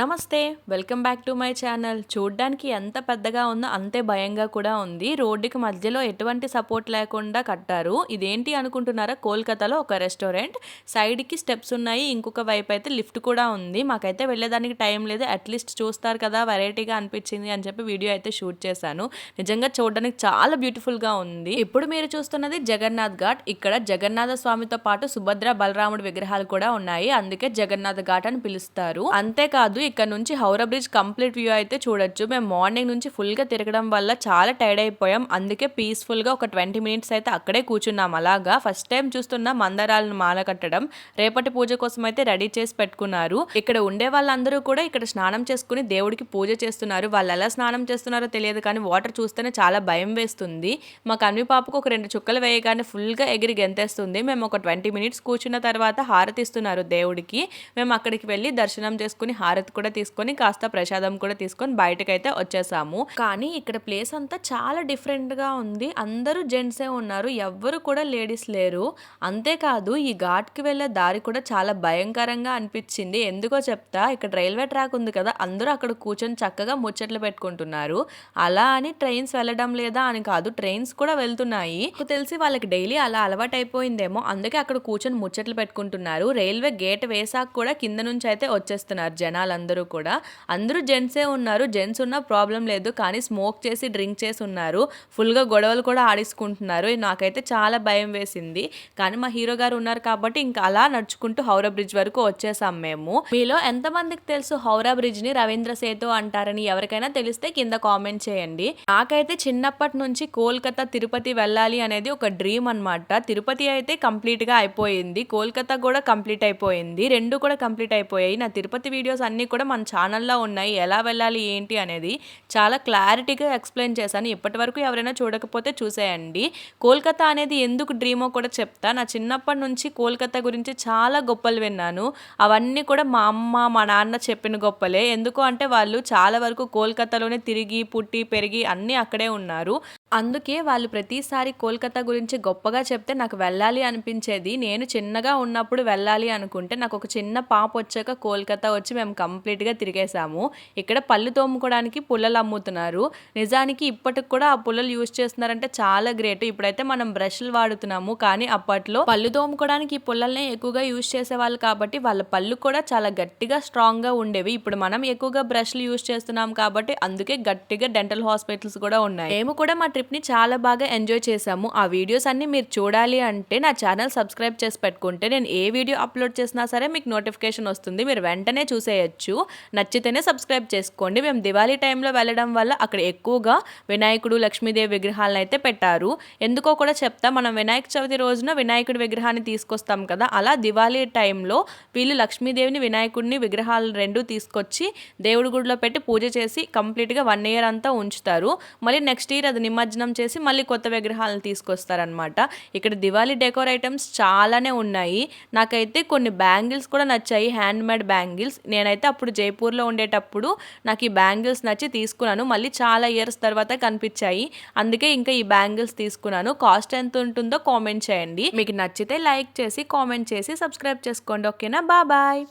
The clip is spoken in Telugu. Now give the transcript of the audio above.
నమస్తే welcome back to my channel. చూడ్డానికి ఎంత పెద్దగా ఉందో అంతే భయంగా కూడా ఉంది. రోడ్డుకి మధ్యలో ఎటువంటి సపోర్ట్ లేకుండా కట్టారు. ఇదేంటి అనుకుంటున్నారా? కోల్కతాలో ఒక రెస్టారెంట్. సైడ్కి స్టెప్స్ ఉన్నాయి. ఇంకొక వైపు అయితే లిఫ్ట్ కూడా ఉంది. మాకైతే వెళ్ళేదానికి టైం లేదు. అట్లీస్ట్ చూస్తారు కదా వెరైటీగా అనిపించింది అని చెప్పి వీడియో అయితే షూట్ చేశాను. నిజంగా చూడడానికి చాలా బ్యూటిఫుల్గా ఉంది. ఇప్పుడు మీరు చూస్తున్నది జగన్నాథ్ ఘాట్. ఇక్కడ జగన్నాథ స్వామితో పాటు సుభద్ర బలరాముడి విగ్రహాలు కూడా ఉన్నాయి. అందుకే జగన్నాథ్ ఘాట్ అని పిలుస్తారు. అంతేకాదు ఇక్కడ నుంచి హౌరా బ్రిడ్జ్ కంప్లీట్ వ్యూ అయితే చూడొచ్చు. మేము మార్నింగ్ నుంచి ఫుల్గా తిరగడం వల్ల చాలా టైర్డ్ అయిపోయాం. అందుకే పీస్ఫుల్గా ఒక ట్వంటీ మినిట్స్ అయితే అక్కడే కూర్చున్నాం. అలాగా ఫస్ట్ టైం చూస్తున్న మందరాలను మాల కట్టడం రేపటి పూజ కోసం అయితే రెడీ చేసి పెట్టుకున్నారు. ఇక్కడ ఉండే వాళ్ళందరూ కూడా ఇక్కడ స్నానం చేసుకుని దేవుడికి పూజ చేస్తున్నారు. వాళ్ళు ఎలా స్నానం చేస్తున్నారో తెలియదు కానీ వాటర్ చూస్తేనే చాలా భయం వేస్తుంది. మా కన్వి పాపకు ఒక రెండు చుక్కలు వేయగానే ఫుల్గా ఎగిరి గెంతేస్తుంది. మేము ఒక ట్వంటీ మినిట్స్ కూర్చున్న తర్వాత హారతి ఇస్తున్నారు దేవుడికి. మేము అక్కడికి వెళ్ళి దర్శనం చేసుకుని హారతి కూడా తీసుకొని కాస్త ప్రసాదం కూడా తీసుకొని బయటకైతే వచ్చేసాము. కానీ ఇక్కడ ప్లేస్ అంతా చాలా డిఫరెంట్గా ఉంది. అందరూ జెంట్సే ఉన్నారు. ఎవ్వరు కూడా లేడీస్ లేరు. అంతేకాదు ఈ ఘాట్కి వెళ్ళే దారి కూడా చాలా భయంకరంగా అనిపించింది. ఎందుకో చెప్తా ఇక్కడ రైల్వే ట్రాక్ ఉంది కదా అందరూ అక్కడ కూర్చొని చక్కగా ముచ్చట్లు పెట్టుకుంటున్నారు. అలా అని ట్రైన్స్ వెళ్ళడం లేదా అని కాదు ట్రైన్స్ కూడా వెళ్తున్నాయి. తెలిసి వాళ్ళకి డైలీ అలా అలవాటు అయిపోయిందేమో అందుకే అక్కడ కూర్చొని ముచ్చట్లు పెట్టుకుంటున్నారు. రైల్వే గేట్ వేసాక కూడా కింద నుంచి అయితే వచ్చేస్తున్నారు వాళ్ళందరూ కూడా. అందరూ జెంట్సే ఉన్నారు. జెంట్స్ ఉన్న ప్రాబ్లం లేదు. కానీ స్మోక్ చేసి డ్రింక్ చేసి ఉన్నారు. ఫుల్గా గొడవలు కూడా ఆడేసుకుంటున్నారు. నాకైతే చాలా భయం వేసింది. కానీ మా హీరో గారు ఉన్నారు కాబట్టి ఇంకా అలా నడుచుకుంటూ హౌరా బ్రిడ్జ్ వరకు వచ్చేసాం మేము. మీలో ఎంతమందికి తెలుసు హౌరా బ్రిడ్జ్ని రవీంద్ర సేతు అంటారని? ఎవరికైనా తెలిస్తే కింద కామెంట్ చేయండి. నాకైతే చిన్నప్పటి నుంచి కోల్కతా తిరుపతి వెళ్ళాలి అనేది ఒక డ్రీమ్ అనమాట తిరుపతి అయితే కంప్లీట్గా అయిపోయింది. కోల్కతా కూడా కంప్లీట్ అయిపోయింది. రెండు కూడా కంప్లీట్ అయిపోయాయి. నా తిరుపతి వీడియోస్ అన్ని కూడా మన ఛానల్లో ఉన్నాయి. ఎలా వెళ్ళాలి ఏంటి అనేది చాలా క్లారిటీగా ఎక్స్ప్లెయిన్ చేశాను. ఇప్పటి వరకు ఎవరైనా చూడకపోతే చూసేయండి. కోల్కతా అనేది ఎందుకు డ్రీమో కూడా చెప్తా. నా చిన్నప్పటి నుంచి కోల్కతా గురించి చాలా గొప్పలు విన్నాను. అవన్నీ కూడా మా అమ్మ మా నాన్న చెప్పిన గొప్పలే. ఎందుకు అంటే వాళ్ళు చాలా వరకు కోల్కతాలోనే తిరిగి పుట్టి పెరిగి అన్నీ అక్కడే ఉన్నారు. అందుకే వాళ్ళు ప్రతిసారి కోల్కతా గురించి గొప్పగా చెప్తే నాకు వెళ్ళాలి అనిపించేది. నేను చిన్నగా ఉన్నప్పుడు వెళ్ళాలి అనుకుంటే నాకు ఒక చిన్న పాప వచ్చాక కోల్కతా వచ్చి మేము కంప్లీట్గా తిరిగేసాము ఇక్కడ పళ్ళు తోముకోవడానికి పుల్లలు అమ్ముతున్నారు. నిజానికి ఇప్పటికి కూడా ఆ పుల్లలు యూజ్ చేస్తున్నారంటే చాలా గ్రేట్. ఇప్పుడైతే మనం బ్రష్లు వాడుతున్నాము కానీ అప్పట్లో పళ్ళు తోముకోవడానికి ఈ పుల్లల్నే ఎక్కువగా యూజ్ చేసేవాళ్ళు కాబట్టి వాళ్ళ పళ్ళు కూడా చాలా గట్టిగా స్ట్రాంగ్గా ఉండేవి. ఇప్పుడు మనం ఎక్కువగా బ్రష్లు యూజ్ చేస్తున్నాం కాబట్టి అందుకే గట్టిగా డెంటల్ హాస్పిటల్స్ కూడా ఉన్నాయి. మేము కూడా మా ట్రిప్ని చాలా బాగా ఎంజాయ్ చేసాము ఆ వీడియోస్ అన్ని మీరు చూడాలి అంటే నా ఛానల్ సబ్స్క్రైబ్ చేసి పెట్టుకుంటే నేను ఏ వీడియో అప్లోడ్ చేసినా సరే మీకు నోటిఫికేషన్ వస్తుంది. మీరు వెంటనే చూసేయచ్చు. నచ్చితేనే సబ్స్క్రైబ్ చేసుకోండి. మేము దివాళీ టైంలో వెళ్ళడం వల్ల అక్కడ ఎక్కువగా వినాయకుడు లక్ష్మీదేవి విగ్రహాలను అయితే పెట్టారు. ఎందుకో కూడా చెప్తా మనం వినాయక చవితి రోజున వినాయకుడి విగ్రహాన్ని తీసుకొస్తాం కదా అలా దివాళీ టైంలో వీళ్ళు లక్ష్మీదేవిని వినాయకుడిని విగ్రహాలు రెండు తీసుకొచ్చి దేవుడి గుడిలో పెట్టి పూజ చేసి కంప్లీట్గా వన్ ఇయర్ అంతా ఉంచుతారు. మళ్ళీ నెక్స్ట్ ఇయర్ అది నిమజ్జనం చేసి మళ్ళీ కొత్త విగ్రహాలను తీసుకొస్తారనమాట ఇక్కడ దివాళీ డెకోర్ ఐటమ్స్ చాలానే ఉన్నాయి. నాకైతే కొన్ని బ్యాంగిల్స్ కూడా నచ్చాయి. Hand made bangles. నేనైతే అప్పుడు జైపూర్లో ఉండేటప్పుడు నాకు ఈ బ్యాంగిల్స్ నచ్చి తీసుకున్నాను. మళ్ళీ చాలా ఇయర్స్ తర్వాత కనిపించాయి. అందుకే ఇంకా ఈ బ్యాంగిల్స్ తీసుకున్నాను. కాస్ట్ ఎంత ఉంటుందో కామెంట్ చేయండి. మీకు నచ్చితే లైక్ చేసి కామెంట్ చేసి సబ్స్క్రైబ్ చేసుకోండి. ఓకేనా? బాయ్.